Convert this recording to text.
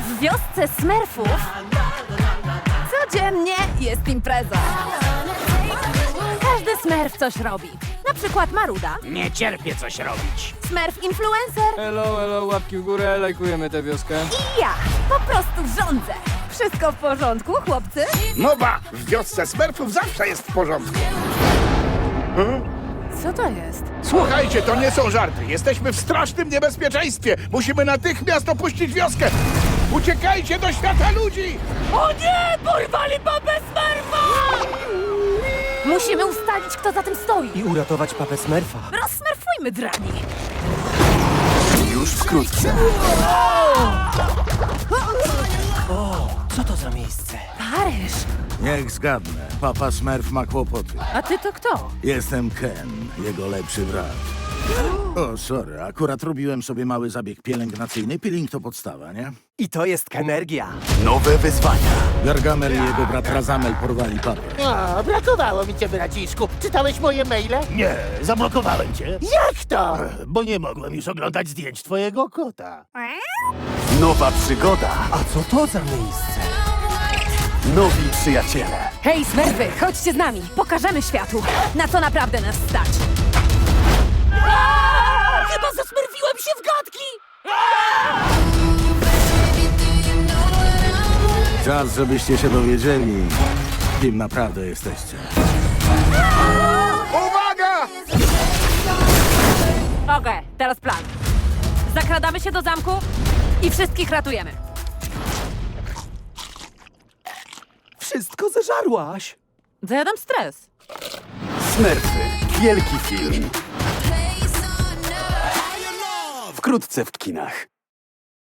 W wiosce Smurfów codziennie jest impreza. Każdy Smurf coś robi. Na przykład Maruda, Nie cierpię coś robić. Smurf influencer Hello, hello, łapki w górę, lajkujemy tę wioskę. i ja. Po prostu rządzę. Wszystko w porządku, chłopcy? No ba, w wiosce smerfów zawsze jest w porządku. Co to jest? Słuchajcie, to nie są żarty. Jesteśmy w strasznym niebezpieczeństwie. Musimy natychmiast opuścić wioskę. Uciekajcie do świata ludzi! O nie! Porwali papę Smurfa! Musimy ustalić, kto za tym stoi. I uratować papę Smurfa. Rozsmerfujmy drani. Już wkrótce. Co to za miejsce? Paryż. Niech zgadnę. Papa Smurf ma kłopoty. A ty to kto? Jestem Ken, jego lepszy brat. O, sorry, akurat robiłem sobie mały zabieg pielęgnacyjny. Peeling to podstawa, nie? I to jest Kenergia. Nowe wyzwania. Gargamel i jego brat Razamel porwali papę. O, brakowało mi cię, braciszku. Czytałeś moje maile? Nie, zablokowałem cię, Jak to? bo nie mogłem już oglądać zdjęć twojego kota. Nowa przygoda. A co to za miejsce? Nowi przyjaciele. Hej, Smurfy, chodźcie z nami. Pokażemy światu, na co naprawdę nas stać. Chyba zasmerfiłem się w gadki! Czas, żebyście się dowiedzieli, kim naprawdę jesteście. Uwaga! Okej, teraz plan. Zakradamy się do zamku i wszystkich ratujemy. Wszystko zeżarłaś. Zajadam stres. Smurfy. Wielki film. Wkrótce w kinach.